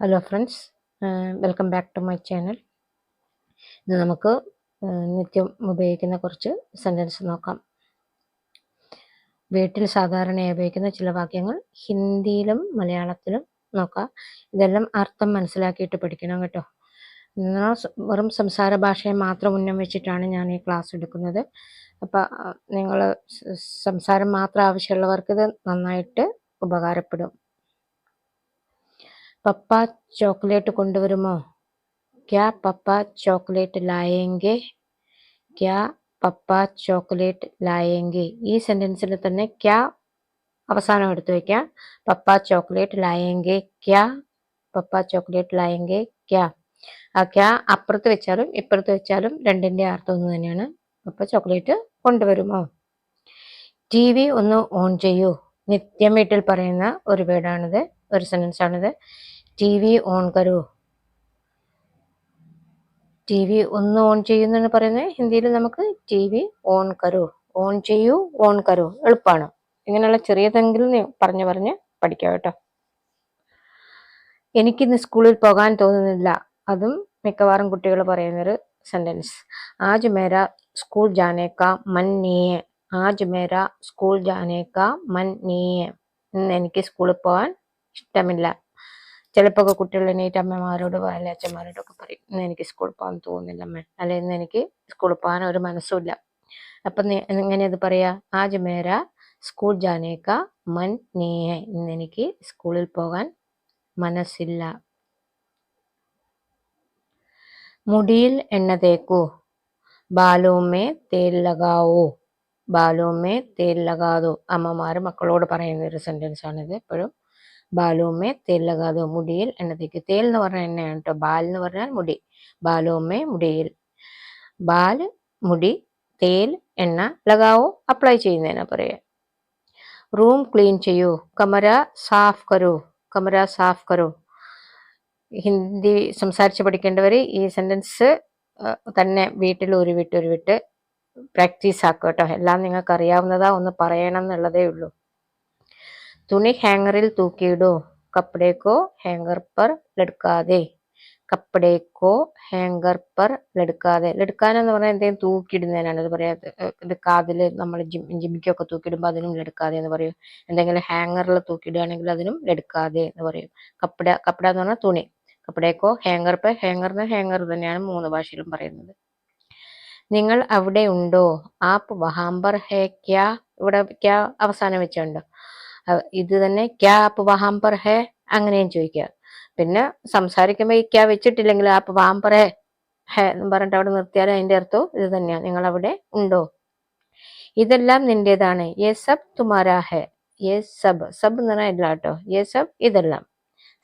Hello friends welcome back to my channel ഇന്ന് നമുക്ക് ഏഹ്, നിത്യം ഉപയോഗിക്കുന്ന കുറച്ച് സെന്റൻസ് നോക്കാം. വീട്ടിൽ സാധാരണയായി ഉപയോഗിക്കുന്ന ചില വാക്യങ്ങൾ ഹിന്ദിയിലും മലയാളത്തിലും നോക്കാം. ഇതെല്ലാം അർത്ഥം മനസ്സിലാക്കിയിട്ട് പഠിക്കണം കേട്ടോ. എന്നാൽ വെറും സംസാര ഭാഷയെ മാത്രം ഉന്നം വെച്ചിട്ടാണ് ഞാൻ ഈ ക്ലാസ് എടുക്കുന്നത്. അപ്പം നിങ്ങൾ സംസാരം മാത്രം ആവശ്യമുള്ളവർക്ക് ഇത് നന്നായിട്ട് ഉപകാരപ്പെടും. പപ്പ ചോക്ലേറ്റ് കൊണ്ടുവരുമോ? ക്യാ പപ്പ ചോക്ലേറ്റ് ലായെങ്കെ? ക്യാ പപ്പ ചോക്ലേറ്റ് ലായെങ്കെ? ഈ സെന്റൻസിൽ തന്നെ ക്യാ അവസാനം എടുത്തു വെക്കാം. പപ്പ ചോക്ലേറ്റ് ലായെങ്കെ? ക്യാ പപ്പ ചോക്ലേറ്റ് ലായെങ്കെ? ക്യാ. ആ ക്യാ അപ്പുറത്ത് വെച്ചാലും ഇപ്പുറത്ത് വെച്ചാലും രണ്ടിന്റെ അർത്ഥം ഒന്ന് തന്നെയാണ്. പപ്പ ചോക്ലേറ്റ് കൊണ്ടുവരുമോ? ടി വി ഒന്ന് ഓൺ ചെയ്യൂ. നിത്യം വീട്ടിൽ പറയുന്ന ഒരു വേർഡാണിത്. ഒരു സെന്റൻസ് ആണിത്. ടി വി ഓൺ കരൂ. ടി വി ഒന്ന് ഓൺ ചെയ്യുന്നാണ് പറയുന്നത്. ഹിന്ദിയിൽ നമുക്ക് ടി വി ഓൺ കരൂ. ഓൺ ചെയ്യൂ ഓൺ കരൂ. എളുപ്പമാണ് ഇങ്ങനെയുള്ള ചെറിയതെങ്കിലും പറഞ്ഞു പറഞ്ഞ് പഠിക്കാം കേട്ടോ. എനിക്കിന്ന് സ്കൂളിൽ പോകാൻ തോന്നുന്നില്ല. അതും മിക്കവാറും കുട്ടികൾ പറയുന്നൊരു സെന്റൻസ് ആജ് മേര സ്കൂൾ ജാനേക്ക മൻ നീയെ ആജ് മേര സ്കൂൾ ജാനേക്ക മൻ നീയെ ഇന്ന് എനിക്ക് സ്കൂളിൽ പോകാൻ ഇഷ്ടമില്ല. ചിലപ്പോൾ കുട്ടികൾ എണീറ്റ് അമ്മമാരോട് അല്ലെ അച്ഛന്മാരോടൊക്കെ പറയും ഇന്ന് എനിക്ക് സ്കൂളിൽ പോകാൻ തോന്നുന്നില്ല അമ്മ. അല്ലെ ഇന്ന് എനിക്ക് സ്കൂളിൽ പോകാൻ ഒരു മനസ്സുമില്ല അപ്പൊ എങ്ങനെ അത് പറയാ? ആജ് മേര സ്കൂൾ ജാനേക്ക മൻ നീയെ. ഇന്ന് എനിക്ക് സ്കൂളിൽ പോകാൻ മനസ്സില്ല. മുടിയിൽ എണ്ണ തേക്കൂ. ബാലോമേ തേൽ ലഗാവോ. ബാലോമേ തേൽ ലഗാതോ അമ്മമാര് മക്കളോട് പറയുന്ന ഒരു സെന്റൻസ് ആണിത്. എപ്പോഴും ബാലുമേ തേൽ ലഗാതോ മുടിയിൽ. എണ്ണ തേക്ക് തേൽ എന്ന് പറഞ്ഞ എണ്ണയാണ് കേട്ടോ. ബാൽ എന്ന് പറഞ്ഞാൽ മുടി. ബാലുമേ മുടിയിൽ. ബാൽ മുടി തേൽ എണ്ണ ലഗാവോ അപ്ലൈ ചെയ്യുന്നതിനാ പറയാ റൂം ക്ലീൻ ചെയ്യൂ. കമര സാഫ് കരൂ. കമര സാഫ് കരൂ. ഹിന്ദി സംസാരിച്ച് പഠിക്കേണ്ടവർ ഈ സെന്റൻസ് തന്നെ വീട്ടിൽ ഒരു വിട്ട് ഒരു വിട്ട് പ്രാക്ടീസ് ആക്കുക കേട്ടോ. എല്ലാം നിങ്ങൾക്ക് അറിയാവുന്നതാ ഒന്ന് പറയണം എന്നുള്ളതേ ഉള്ളൂ. തുണി ഹാങ്ങറിൽ തൂക്കിയിടൂ. കപ്പടേക്കോ ഹാങ്കർ പർ ലടുക്കാതെ. കപ്പടേക്കോ ഹാങ്കർ പർ ലടുക്കാതെ. ലടുക്കാനെന്ന് പറഞ്ഞാൽ എന്തെങ്കിലും തൂക്കിയിടുന്നതിനാണ്. ഇത് പറയാ ഇത് കാതിൽ നമ്മൾ ജിം ജിമിക്കൊക്കെ തൂക്കിയിടുമ്പോൾ അതിനും ലടുക്കാതെ എന്ന് പറയും. എന്തെങ്കിലും ഹാങ്ങറിൽ തൂക്കിയിടുകയാണെങ്കിൽ അതിനും ലടുക്കാതെ എന്ന് പറയും. കപ്പട കപ്പട എന്ന് പറഞ്ഞാൽ തുണി. കപ്പടേക്കോ ഹാങ്ങർ പർ ഹാങ്ങറിന് ഹാങ്ങർ തന്നെയാണ് മൂന്ന് ഭാഷയിലും പറയുന്നത്. നിങ്ങൾ അവിടെ ഉണ്ടോ? ആപ്പ് വഹാംബർ ഹേ ക്യാ ഇവിടെ ക്യാ അവസാനം വെച്ചുണ്ടോ? ഇത് തന്നെ ക്യാ ആപ്പ് വഹാംബർ ഹേ അങ്ങനെയും ചോദിക്കുക. പിന്നെ സംസാരിക്കുമ്പോൾ ഈ ക്യാ വെച്ചിട്ടില്ലെങ്കിൽ ആപ്പ് വഹാംബർ ഹേ ഹേ എന്ന് പറഞ്ഞിട്ട് അവിടെ നിർത്തിയാൽ അതിന്റെ അർത്ഥവും ഇത് തന്നെയാണ് നിങ്ങൾ അവിടെ ഉണ്ടോ? ഇതെല്ലാം നിന്റേതാണ്. യേ സബ് തുമാരാ ഹേ. യേ സബ്. സബ് എന്ന് പറഞ്ഞാൽ എല്ലാം കേട്ടോ. യേ സബ് ഇതെല്ലാം.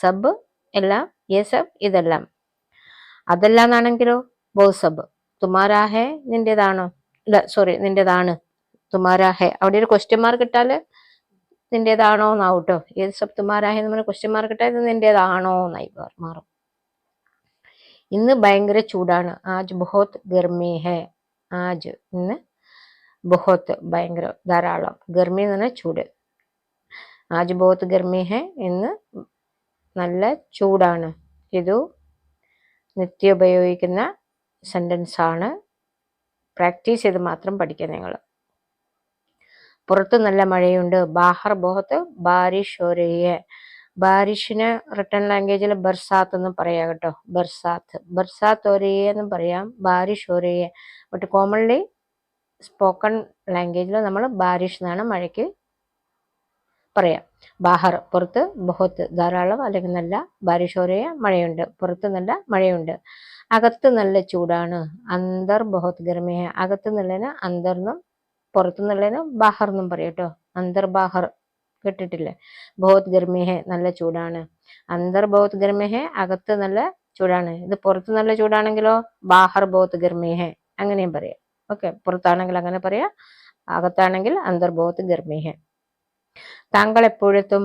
സബ് എല്ലാം യേ സബ് ഇതെല്ലാം. അതെല്ലാം എന്നാണെങ്കിലോ ബോ സബ്. തുമാരാ ഹേ നിന്റേതാണോ? ഇല്ല സോറി നിന്റേതാണ്. തുമാരാ ഹേ. അവിടെ ഒരു ക്വസ്റ്റ്യൻ മാർക്ക് ഇട്ടാൽ നിന്റേതാണോ എന്നാവും കേട്ടോ ഏത് ശബ്ദമാരായ പറഞ്ഞ ക്വസ്റ്റ്യൻ മാർക്ക് ഇട്ടാൽ ഇത് നിന്റേതാണോ എന്നായി മാറും ഇന്ന് ഭയങ്കര ചൂടാണ്. ആജ് ബഹോത്ത് ഗർമി ഹേ. ആജ് ഇന്ന് ബഹോത്ത് ഭയങ്കര ധാരാളം. ഗർമി എന്ന് പറഞ്ഞാൽ ചൂട്. ആജ് ബഹോത്ത് ഗർമി ഹേ ഇന്ന് നല്ല ചൂടാണ്. ഇതു നിത്യം ഉപയോഗിക്കുന്ന സെന്റൻസ് ആണ്. പ്രാക്ടീസ് ചെയ്ത് മാത്രം പഠിക്കുക നിങ്ങൾ പുറത്ത് നല്ല മഴയുണ്ട്. ബാഹർ ബോഹത്ത് ബാരിഷ് ഹെ ബാരിഷിന് റിട്ടേൺ ലാംഗ്വേജിൽ ബർസാത്ത് എന്ന് പറയാം കേട്ടോ. ബർസാത്ത്. ബർസാത്ത് ഒരേ എന്ന് പറയാം. ബാരിഷ് ഒരേ ബട്ട് കോമൺലി സ്പോക്കൺ ലാംഗ്വേജിൽ നമ്മൾ ബാരിഷ് എന്നാണ് മഴയ്ക്ക് പറയാം. ബാഹർ പുറത്ത് ബഹുത്ത് ധാരാളം അല്ലെങ്കിൽ നല്ല ബാരിഷ് ഹോ രഹി ഹെ മഴയുണ്ട്. പുറത്ത് നല്ല മഴയുണ്ട്. അകത്ത് നല്ല ചൂടാണ്. അന്തർ ബഹുത്ത് ഗർമിയ അകത്ത് നല്ലതിന് അന്തർന്നും പുറത്തു നിന്നുള്ളതിന് ബാഹർ എന്നും പറയും കേട്ടോ. അന്തർ ബാഹർ കേട്ടിട്ടില്ലേ? ബഹുത് ഗർമിഹെ നല്ല ചൂടാണ്. അന്തർ ബഹുത് ഗർമിഹെ അകത്ത് നല്ല ചൂടാണ്. ഇത് പുറത്ത് നല്ല ചൂടാണെങ്കിലോ ബാഹർ ബഹുത് ഗർമിഹെ അങ്ങനെയും പറയാം. ഓക്കെ പുറത്താണെങ്കിൽ അങ്ങനെ പറയാം. അകത്താണെങ്കിൽ അന്തർ ബഹുത് ഗർമിഹെ താങ്കൾ എപ്പോഴത്തും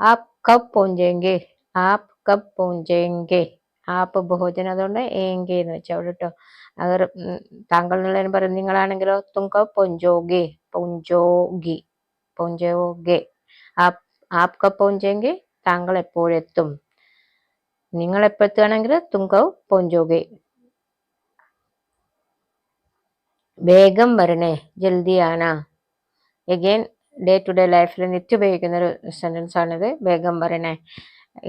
ആപ് കബ് പോഞ്ചെങ്കിൽ ആപ് കബ് പോഞ്ചേങ്കെ. ആപ്പ് ബഹുജന അതുകൊണ്ട് ഏങ്കെ എന്ന് വെച്ചാൽ കേട്ടോ അവർ താങ്കൾ എന്നുള്ളതിന് പറയും നിങ്ങളാണെങ്കിലോ തുങ്ക പൊഞ്ചോഗെ പൊഞ്ചോഗി പൊഞ്ചോഗെ ആപ് ആപ്ക പൊഞ്ചെങ്കിൽ പോഞ്ചേങ്കെ താങ്കൾ എപ്പോഴെത്തും. നിങ്ങൾ എപ്പോഴെത്തുകയാണെങ്കിൽ തുങ്ക പൊഞ്ചോഗെ വേഗം വരണേ ജൽദിയാണ് എഗെയിൻ ഡേ ടു ഡേ ലൈഫിൽ നിത്യം ഉപയോഗിക്കുന്ന ഒരു സെന്റൻസ് ആണിത്. വേഗം വരണേ.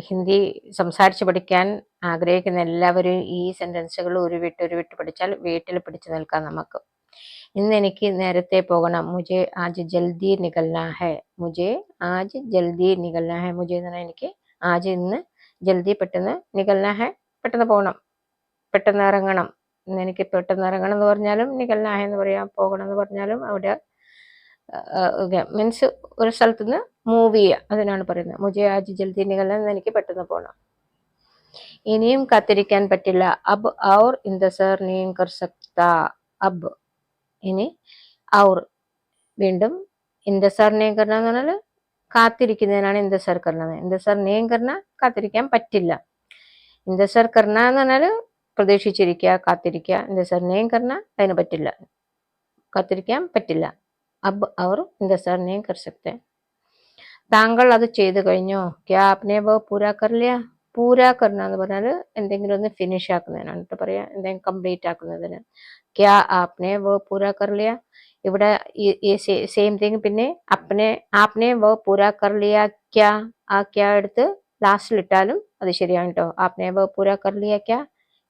ഹിന്ദി സംസാരിച്ച് പഠിക്കാൻ ആഗ്രഹിക്കുന്ന എല്ലാവരും ഈ സെന്റൻസുകൾ ഒരു വിട്ട് പഠിച്ചാൽ വീട്ടിൽ പിടിച്ചു നിൽക്കാം നമുക്ക്. ഇന്ന് എനിക്ക് നേരത്തെ പോകണം. മുജെ ആജ് ജൽദി നികൽന ഹെ. മുജെ ആജ് ജൽദി നികൽന ഹെ. മുജെ എന്ന് പറഞ്ഞാൽ എനിക്ക് ആജ് ഇന്ന് ജൽദി പെട്ടെന്ന് നികൽന ഹെ. പെട്ടെന്ന് പോകണം. പെട്ടെന്ന് ഇറങ്ങണം. എനിക്ക് പെട്ടെന്ന് ഇറങ്ങണം എന്ന് പറഞ്ഞാലും നികൽന ഹെ എന്ന് പറയാം. പോകണം എന്ന് പറഞ്ഞാലും അവിടെ മീൻസ് ഒരു സ്ഥലത്തുനിന്ന് മൂവ് ചെയ്യുക. അതിനാണ് പറയുന്നത്. മുജെ ആജ് ജൽദി നികൽന എനിക്ക് പെട്ടെന്ന് പോകണം. ഇനിയും കാത്തിരിക്കാൻ പറ്റില്ല. അബ് ഔർ ഇന്ദസർ നീം കർസക്ത അബ് ഇനി ഔർ. വീണ്ടും ഇന്ദസർ നീം കർണ എന്ന് പറഞ്ഞാൽ കാത്തിരിക്കുന്നതിനാണ് ഇന്ദസർ കർണ ഇന്ദസർ നീം കർണ കാത്തിരിക്കാൻ പറ്റില്ല. ഇന്ദസർ കർണ എന്ന് പറഞ്ഞാൽ പ്രതീക്ഷിച്ചിരിക്കുക കാത്തിരിക്കുക. ഇന്ദസർ നീം കർണ അതിന് പറ്റില്ല. കാത്തിരിക്കാൻ പറ്റില്ല. അബ് അവർ ഇന്ദസർ നെയും കർ സക്തെ താങ്കൾ അത് ചെയ്തു കഴിഞ്ഞോ. ക്യാ ആപ്നെ പൂരാക്കറില്ല പൂരാ പൂരാ എന്ന് പറഞ്ഞാൽ എന്തെങ്കിലും ഒന്ന് ഫിനിഷ് ആക്കുന്നതിനാണ്. കേട്ടോ പറയാ എന്തെങ്കിലും കംപ്ലീറ്റ് ആക്കുന്നതിന്. ക്യാ ആപ്നെ വോ പൂരാ ഇവിടെ സെയിം തിങ് പിന്നെ അപ്നെ ആപ്നെ വോ പൂരാ ക്യാ ആ ക്യാ എടുത്ത് ലാസ്റ്റിൽ ഇട്ടാലും അത് ശരിയാണ് കേട്ടോ ആപ്നെ വോ പൂരാ ക്യാ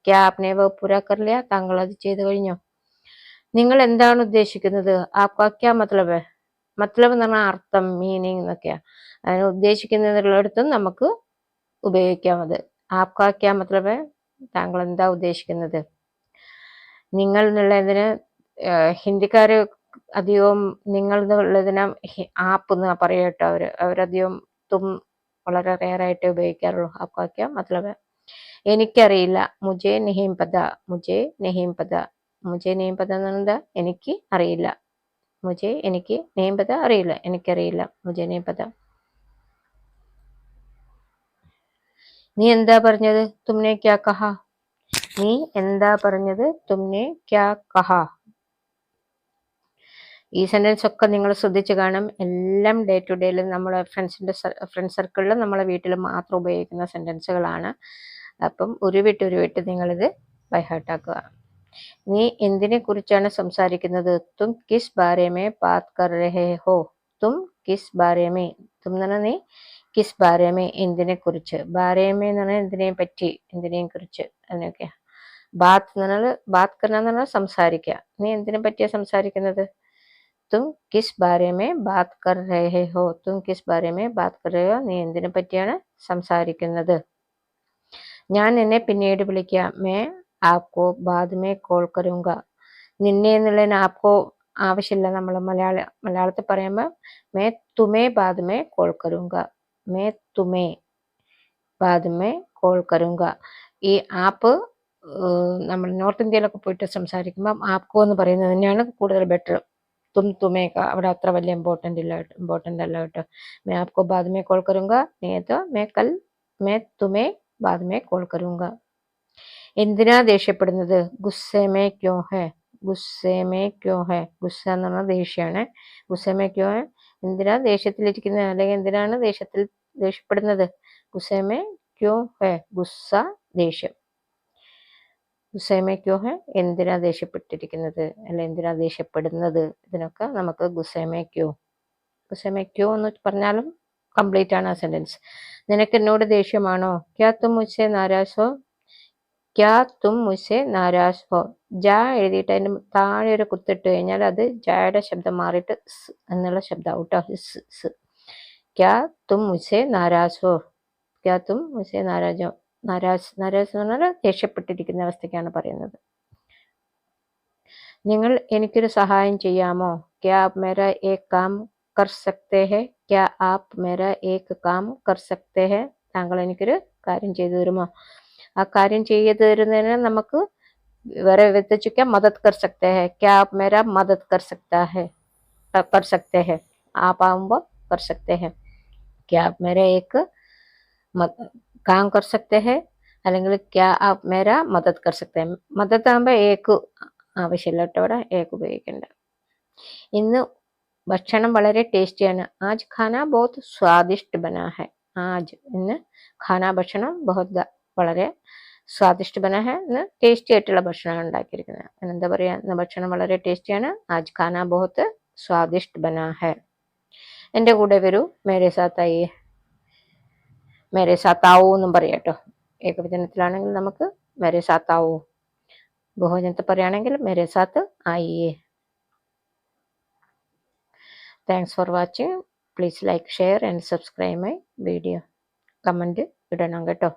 ക്യാ ആപ്നെ വോ പൂരാ താങ്കൾ അത് ചെയ്തു കഴിഞ്ഞോ? നിങ്ങൾ എന്താണ് ഉദ്ദേശിക്കുന്നത്? ആപ്കാ ക്യാ മത്ലബ്? മത്ലബ് എന്ന് പറഞ്ഞാൽ അർത്ഥം മീനിങ് എന്നൊക്കെയാ. അതിന് ഉദ്ദേശിക്കുന്നതിനുള്ളടത്തും നമുക്ക് ഉപയോഗിക്കാം അത് മാത്രമേ താങ്കൾ എന്താ ഉദ്ദേശിക്കുന്നത്? നിങ്ങൾ എന്നുള്ളതിന് ഹിന്ദിക്കാർ അധികവും നിങ്ങൾ എന്നുള്ളതിന് ആപ്പ് എന്ന് പറയട്ടോ അവർ. അവരധികം തും വളരെ റെയറായിട്ട് ഉപയോഗിക്കാറുള്ളൂ. ആപ്കാക്കിയ മാത്രമേ എനിക്കറിയില്ല. മുജേ നെഹീം പദ. മുജേ നെഹീം പദ. മുജേ നെഹീം പദ എന്ന് എനിക്ക് അറിയില്ല. മുജേ എനിക്ക് നെഹീം പദ അറിയില്ല. എനിക്കറിയില്ല. മുജേ നെഹീം പത നീ എന്താ പറഞ്ഞത്? തുമ്നെ ക്യാ കഹ. നീ എന്താ പറഞ്ഞത്? തുമ്നെ ക്യാ കഹ. ഈ സെന്റൻസ് ഒക്കെ നിങ്ങൾ ശ്രദ്ധിച്ചു കാണും. എല്ലാം ഡേ ടു ഡേയിൽ നമ്മളെ ഫ്രണ്ട്സിന്റെ ഫ്രണ്ട് സർക്കിളിൽ നമ്മളെ വീട്ടിൽ മാത്രം ഉപയോഗിക്കുന്ന സെന്റൻസുകളാണ് അപ്പം ഒരു വിട്ട് ഒരു വിട്ട് നിങ്ങളിത് ബൈഹാർട്ടാക്കുക നീ എന്തിനെ കുറിച്ചാണ് സംസാരിക്കുന്നത്? തും കിസ് ബാരേമേ ബാത് കർ രഹേ ഹോ. തും കിസ് ബാരേമേ തും നീ കിസ് ബാരേമേ എന്തിനെ കുറിച്ച് ബാരേമേ എന്ന് പറഞ്ഞാൽ എന്തിനേയും പറ്റി? എന്തിനേയും കുറിച്ച്? അതിനൊക്കെ ബാത്ത് എന്ന് പറഞ്ഞാൽ ബാത്ത് കർണ എന്ന് പറഞ്ഞാൽ സംസാരിക്കുക. നീ എന്തിനെ പറ്റിയാ സംസാരിക്കുന്നത്? തും കിസ് ബാരേമേ ബാത്ത് കർ രഹേ ഹോ തും കിസ് ബാരേമേ ബാത്ത് കർ നീ എന്തിനെ പറ്റിയാണ് സംസാരിക്കുന്നത്? ഞാൻ നിന്നെ പിന്നീട് വിളിക്കാം. മേ ആപ്കോ ബാദ് മേ കോൾ കരുങ്ക. നിന്നെ എന്നുള്ളതിന് ആപ്കോ ആവശ്യമില്ല. നമ്മൾ മലയാള മലയാളത്തിൽ പറയുമ്പോൾ മേ തുമേ ബാദ് മേ കോൾ കരൂങ്ക. മേ तुम्हें बाद में കോൾ കരൂങ്ക. ഈ ആപ്പ് നമ്മൾ നോർത്ത് ഇന്ത്യയിലൊക്കെ പോയിട്ട് സംസാരിക്കുമ്പം ആപ്കോ എന്ന് പറയുന്നത് തന്നെയാണ് കൂടുതൽ ബെറ്റർ തും തുമേക്ക അവിടെ അത്ര വലിയ ഇമ്പോർട്ടന്റ് ഇല്ല ഇമ്പോർട്ടന്റ് അല്ല കേട്ടോ. മേ ആപ്കോ ബാദ് മേ കോൾ കരുങ്ക നേതോ മേ കൽ മേ തുമേ ബാദ് മേ കോൾ കരുങ്ക. എന്തിനാ ദേഷ്യപ്പെടുന്നത്? ഗുസ്സേമേ ക്യോ ഹെ? ഗുസ്സേമേ ക്യോ ഹെ? ഗുസ്സ എന്ന് പറഞ്ഞാൽ ദേഷ്യമാണ് ഗുസ്സേമേ ക്യോ ഹെ? എന്തിനാ ദേഷ്യത്തിലിരിക്കുന്നത്? അല്ലെങ്കിൽ എന്തിനാണ് ദേഷ്യത്തിൽ ദേഷ്യപ്പെടുന്നത്? ഗുസേമേ ക്യോ ഹെ? ഗുസ്സ ദേഷ്യം. ഗുസേമേ ക്യോ ഹെ? എന്തിനാ ദേഷ്യപ്പെട്ടിരിക്കുന്നത്? അല്ലെ എന്തിനാ ദേഷ്യപ്പെടുന്നത്? ഇതിനൊക്കെ നമുക്ക് ഗുസേമേ ക്യോ? ഗുസേമേ ക്യോ എന്ന് പറഞ്ഞാലും കംപ്ലീറ്റ് ആണ് ആ സെന്റൻസ് നിനക്ക് എന്നോട് ദേഷ്യമാണോ? ക്യാ തും മുസേ നാരാസോ ക്യാ തും മുസേ നാരാസോ ജാ എഴുതിയിട്ട് അതിന് താഴെ ഒരു കുത്തിട്ട് കഴിഞ്ഞാൽ അത് ജായുടെ ശബ്ദം മാറിയിട്ട് എന്നുള്ള ശബ്ദമാവും കേട്ടോ ഹിസ് क्या തും മുസേ നാരാസോ ക്യാ തും മുസേ നാരാജോ നാരാസ് നാരാസ് എന്ന് പറഞ്ഞാൽ ദേഷ്യപ്പെട്ടിരിക്കുന്ന അവസ്ഥയ്ക്കാണ് പറയുന്നത്. നിങ്ങൾ എനിക്കൊരു സഹായം ചെയ്യാമോ? ക്യാ ആപ് മേര ഏക് കാം കർ സക്തേ ഹെ ക്യാ ആപ് മേര ഏക് കാം കർ സക്തേ ഹെ താങ്കൾ എനിക്കൊരു കാര്യം ചെയ്തു തരുമോ? ആ കാര്യം ചെയ്തു തരുന്നതിന് നമുക്ക് വേറെ വിധത്തിൽ ക്യാ മദത് കർ സക്തേ ഹെ. ക്യാ ആപ് മേര മദത് കർ സക്താ ഹെ? കർ സക്തേ ഹെ? ആപ്പാകുമ്പോൾ കർ സക്തേ ഹെ. ക്യാ मेरा एक ഏക് കാം കർ സക്തേ ഹെ അല്ലെങ്കിൽ ക്യാ ആപ് മേര മദത് കർ സക്തേ ഹെ ഏക്ക് ആവശ്യമില്ല കേട്ടോ അവിടെ ഏക്ക് ഉപയോഗിക്കേണ്ട। ഇന്ന് ഭക്ഷണം വളരെ ടേസ്റ്റിയാണ് ആജ് ഖാന ബഹുത് സ്വാദിഷ്ട് ബനാ ഹെ ആജ് ഇന്ന് ഖാന ഭക്ഷണം ബഹുത് വളരെ സ്വാദിഷ്ട് ബന ഹെ എന്ന് ടേസ്റ്റി ആയിട്ടുള്ള ഭക്ഷണമാണ് ഉണ്ടാക്കിയിരിക്കുന്നത്. എന്താ പറയുക ഇന്ന് ഭക്ഷണം വളരെ ടേസ്റ്റിയാണ് ആജ് ഖാന ബഹുത് സ്വാദിഷ്ട് ബന ഹെ എന്റെ കൂടെ വരൂ. മേരെ സാത്തായി. മേരെ സാത്താവൂ എന്നും പറയാം കേട്ടോ. ഏകവചനത്തിലാണെങ്കിൽ നമുക്ക് മേരെ സാത്താവൂ. ബഹുവചനത്തിൽ പറയുകയാണെങ്കിൽ മേരെ സാത്ത് ആയിയേ thanks for watching please like share and subscribe my video comment ഇടണം കേട്ടോ.